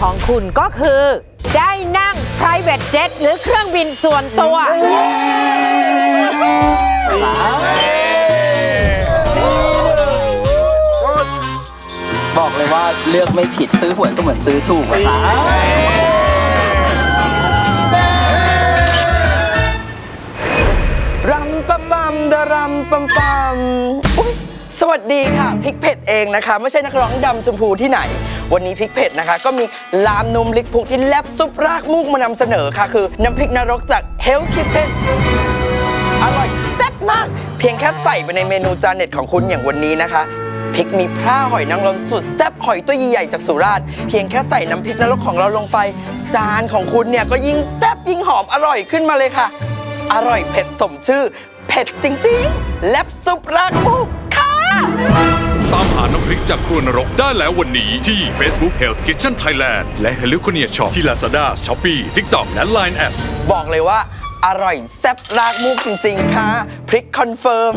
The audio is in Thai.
ของคุณก็คือ ได้นั่ง private jet หรือเครื่องบินส่วนตัว บอกเลยว่าเลือกไม่ผิดซื้อหวยก็เหมือนซื้อถูกอะครับรำปะปัมดารำปัมปัมอุ๊ย สวัสดีค่ะพริกเผ็ดเองนะคะ ไม่ใช่นักร้องดำชมพูที่ไหน วันนี้พริกเผ็ดนะคะ ก็มีลามนุ่มลิกพุกที่แลบซุปรากมูกมานำเสนอค่ะ คือน้ำพริกนรกจาก Hell Kitchen อร่อยแซ่บมาก เพียงแค่ใส่ไปในเมนูจานเด็ดของคุณอย่างวันนี้นะคะพริกมีพร่าหอยนางรมสุดแซ่บหอยตัวใหญ่ๆจากสุราษฎร์เพียงแค่ใส่น้ำพริกนรกของเราลงไป จานของคุณเนี่ยก็ยิ่งแซ่บยิ่งหอมอร่อยขึ้นมาเลยค่ะ อร่อยเผ็ดสมชื่อ เผ็ดจริง ๆ แลบซุปราก จากครัวนรกได้แล้ววันนี้ที่ Facebook Hell's Kitchen Thailand และ h e l l o c o n i a Shop ที่ Lazada, Shopee, TikTok และ Line App บอกเลยว่า อร่อยแซ่บรากมูกจริง ๆ ค่ะ พริกคอนเฟิร์ม